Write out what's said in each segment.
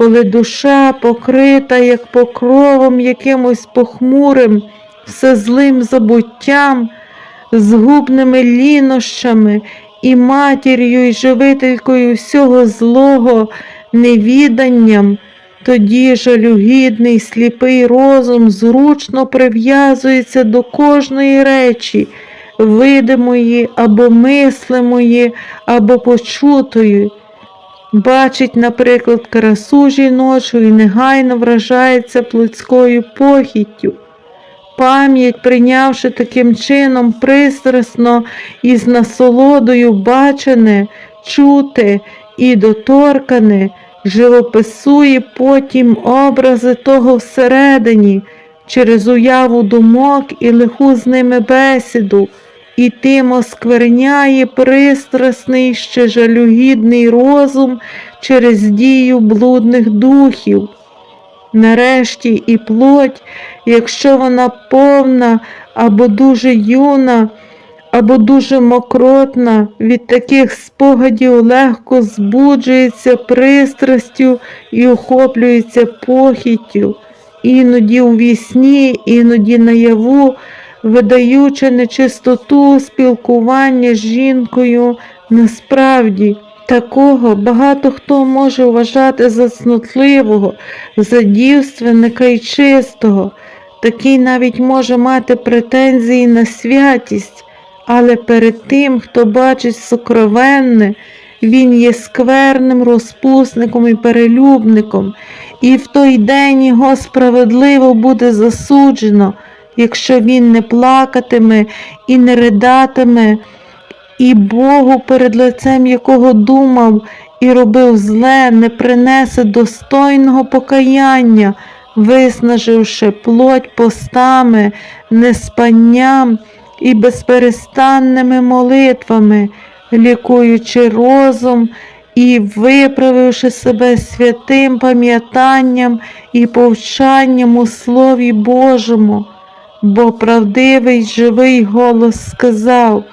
коли душа покрита, як покровом якимось похмурим, все злим забуттям, згубними лінощами і матір'ю і живителькою всього злого, невіданням, тоді жалюгідний сліпий розум зручно прив'язується до кожної речі, видимої або мислимої, або почутої. Бачить, наприклад, красу жіночу і негайно вражається плотською похіттю. Пам'ять, прийнявши таким чином пристрасно і з насолодою бачене, чуте і доторкане, живописує потім образи того всередині, через уяву думок і лиху з ними бесіду, і тим оскверняє пристрасний ще жалюгідний розум через дію блудних духів. Нарешті і плоть, якщо вона повна або дуже юна, або дуже мокротна, від таких спогадів легко збуджується пристрастю і охоплюється похіттю, іноді у вісні, іноді наяву, видаючи нечистоту спілкування з жінкою насправді. Такого багато хто може вважати за цнотливого, за дівственника і чистого. Такий навіть може мати претензії на святість, але перед тим, хто бачить сокровенне, він є скверним розпусником і перелюбником, і в той день його справедливо буде засуджено, якщо він не плакатиме і не ридатиме і Богу, перед лицем якого думав і робив зле, не принесе достойного покаяння, виснаживши плоть постами, неспанням і безперестанними молитвами, лікуючи розум і виправивши себе святим пам'ятанням і повчанням у Слові Божому, бо правдивий живий голос сказав.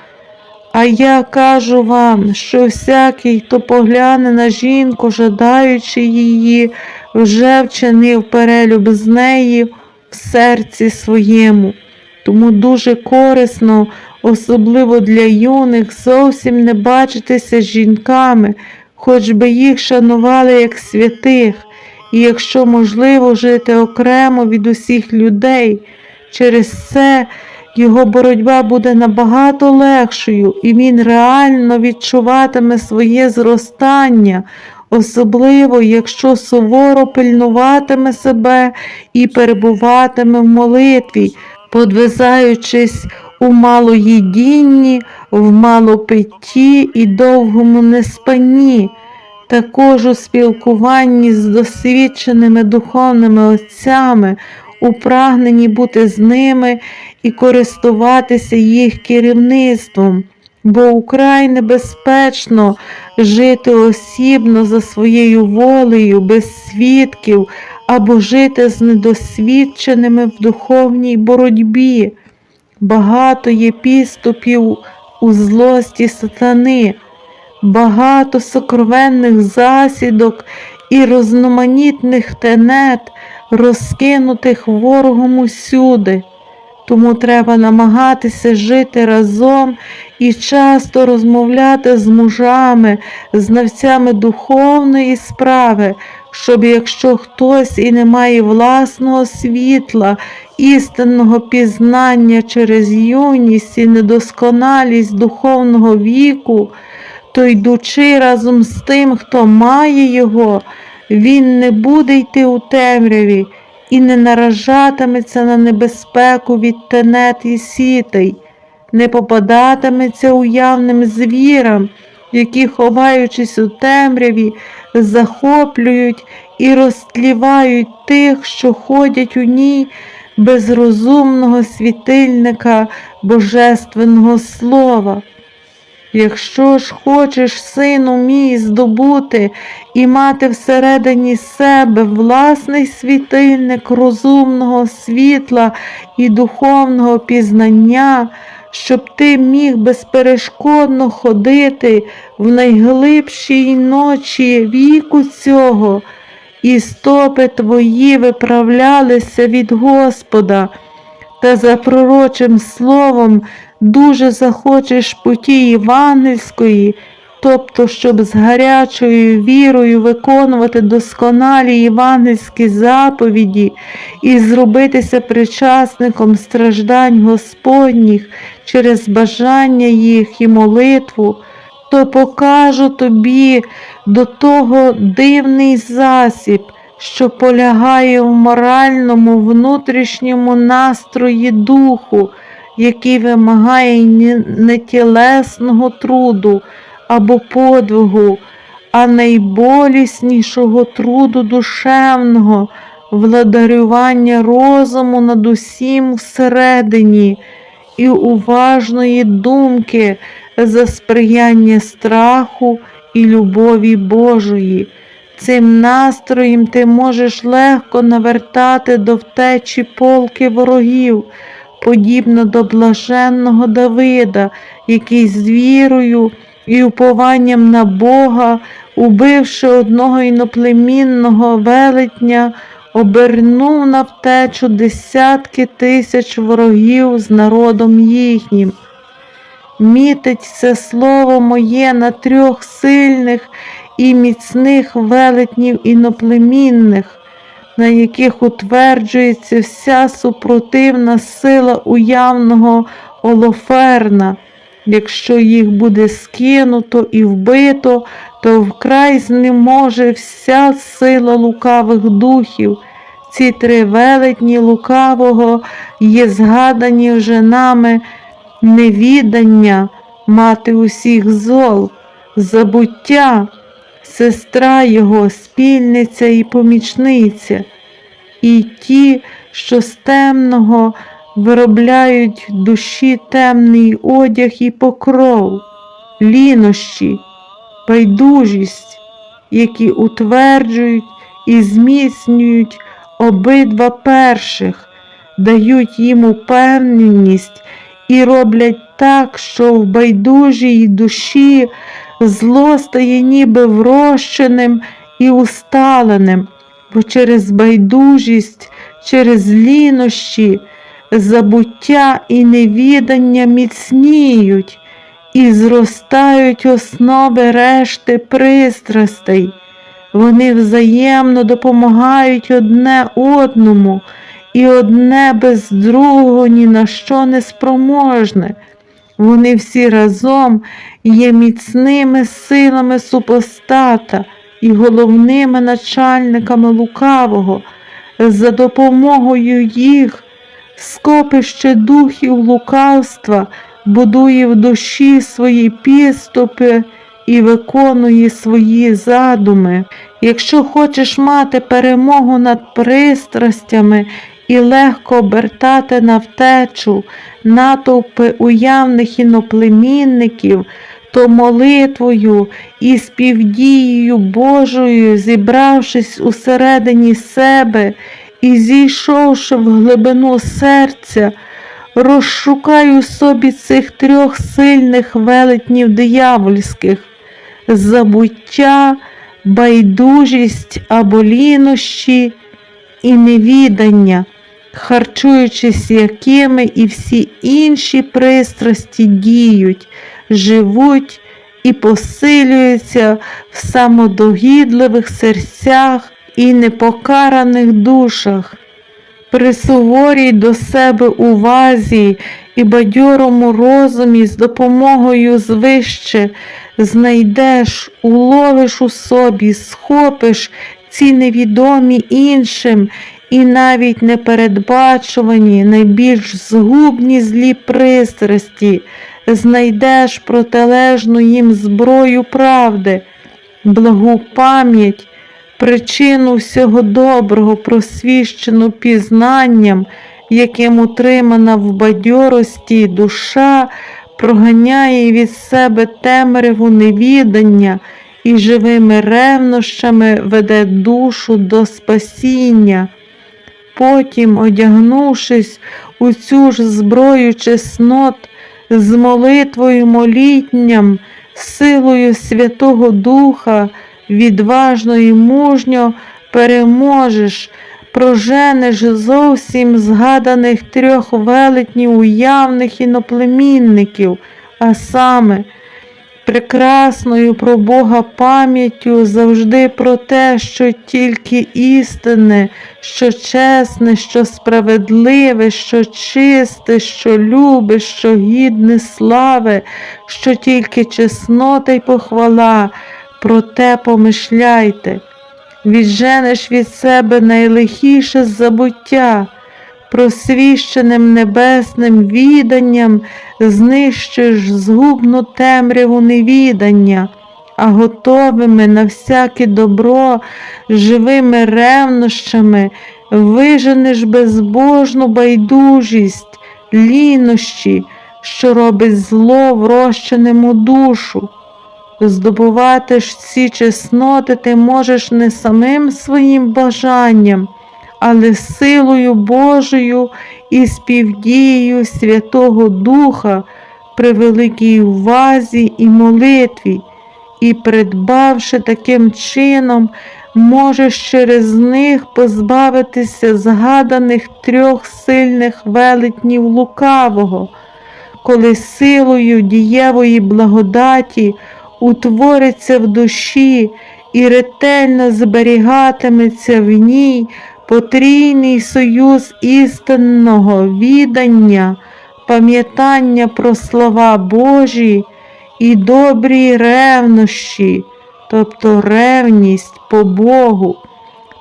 А я кажу вам, що всякий, хто погляне на жінку, жадаючи її, вже вчинив перелюб з неї в серці своєму. Тому дуже корисно, особливо для юних, зовсім не бачитися з жінками, хоч би їх шанували як святих, і якщо можливо жити окремо від усіх людей. Через це його боротьба буде набагато легшою, і він реально відчуватиме своє зростання, особливо, якщо суворо пильнуватиме себе і перебуватиме в молитві, подвизаючись у малоїдінні, в малопитті і довгому неспанні. Також у спілкуванні з досвідченими духовними отцями, у прагненні бути з ними і користуватися їх керівництвом, бо украй небезпечно жити осібно за своєю волею, без свідків або жити з недосвідченими в духовній боротьбі. Багато є підступів у злості сатани, багато сокровенних засідок і розноманітних тенет, розкинутих ворогом усюди. Тому треба намагатися жити разом і часто розмовляти з мужами, знавцями духовної справи, щоб якщо хтось і не має власного світла, істинного пізнання через юність і недосконалість духовного віку, то йдучи разом з тим, хто має його, він не буде йти у темряві і не наражатиметься на небезпеку від тенет і сітей, не попадатиметься уявним звірам, які, ховаючись у темряві, захоплюють і розтлівають тих, що ходять у ній без розумного світильника Божественного Слова. Якщо ж хочеш, сину мій, здобути і мати всередині себе власний світильник розумного світла і духовного пізнання, щоб ти міг безперешкодно ходити в найглибшій ночі віку цього і стопи твої виправлялися від Господа, та за пророчим словом дуже захочеш путі євангельської, тобто, щоб з гарячою вірою виконувати досконалі євангельські заповіді і зробитися причасником страждань Господніх через бажання їх і молитву, то покажу тобі до того дивний засіб, що полягає в моральному внутрішньому настрої духу, який вимагає не- тілесного труду або подвигу, а найболіснішого труду душевного, владарювання розуму над усім всередині і уважної думки за сприяння страху і любові Божої. Цим настроєм ти можеш легко навертати до втечі полки ворогів, подібно до блаженного Давида, який з вірою і упованням на Бога, убивши одного іноплемінного велетня, обернув на втечу десятки тисяч ворогів з народом їхнім. Мітить це слово моє на трьох сильних і міцних велетнів іноплемінних, на яких утверджується вся супротивна сила уявного Олоферна. Якщо їх буде скинуто і вбито, то вкрай знеможе вся сила лукавих духів. Ці три велетні лукавого є згадані вже нами невідання, мати усіх зол, забуття, сестра його, спільниця і помічниця, і ті, що з темного виробляють душі темний одяг і покров, лінощі, байдужість, які утверджують і зміцнюють обидва перших, дають їм упевненість і роблять так, що в байдужій душі зло стає ніби врощеним і усталеним, бо через байдужість, через лінощі, забуття і невідання міцніють і зростають основи решти пристрастей. Вони взаємно допомагають одне одному, і одне без другого ні на що не спроможне. Вони всі разом є міцними силами супостата і головними начальниками лукавого. За допомогою їх скопище духів лукавства будує в душі свої підступи і виконує свої задуми. Якщо хочеш мати перемогу над пристрастями і легко обертати на втечу натовпи уявних іноплемінників, то молитвою і співдією Божою, зібравшись усередині себе і зійшовши в глибину серця, розшукай у собі цих трьох сильних велетнів диявольських забуття, байдужість або лінощі і невідання, харчуючись якими і всі інші пристрасті діють, живуть і посилюються в самодогідливих серцях і непокараних душах. При суворій до себе увазі і бадьорому розумі з допомогою звище знайдеш, уловиш у собі, схопиш ці невідомі іншим і навіть непередбачувані, найбільш згубні злі пристрасті, знайдеш протилежну їм зброю правди, благу пам'ять, причину всього доброго, просвіщену пізнанням, яким утримана в бадьорості душа, проганяє від себе темряву невідання і живими ревнощами веде душу до спасіння. Потім, одягнувшись у цю ж зброю чеснот, з молитвою молітням, силою Святого Духа, відважно і мужньо переможеш, проженеш зовсім згаданих трьох велетнів уявних іноплемінників, а саме прекрасною про Бога пам'яттю завжди про те, що тільки істинне, що чесне, що справедливе, що чисте, що любе, що гідне слави, що тільки чеснота й похвала, про те помишляйте. Відженеш від себе найлихіше забуття, просвіщеним небесним віданням знищиш згубну темряву невідання, а готовими на всяке добро, живими ревнощами виженеш безбожну байдужість, лінощі, що робить зло врощеному душу. Здобувати ж ці чесноти ти можеш не самим своїм бажанням, але силою Божою і співдією Святого Духа при великій увазі і молитві, і, придбавши таким чином, можеш через них позбавитися згаданих трьох сильних велетнів лукавого, коли силою дієвої благодаті утвориться в душі і ретельно зберігатиметься в ній потрійний союз істинного відання, пам'ятання про слова Божі і добрі ревнощі, тобто ревність по Богу.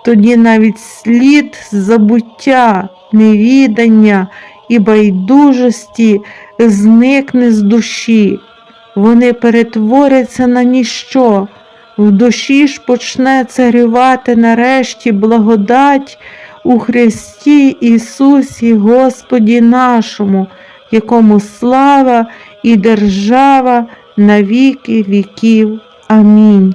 Тоді навіть слід забуття, невідання і байдужості зникне з душі. Вони перетворяться на ніщо. В душі ж почне царювати нарешті благодать у Христі Ісусі Господі нашому, якому слава і держава на віки віків. Амінь.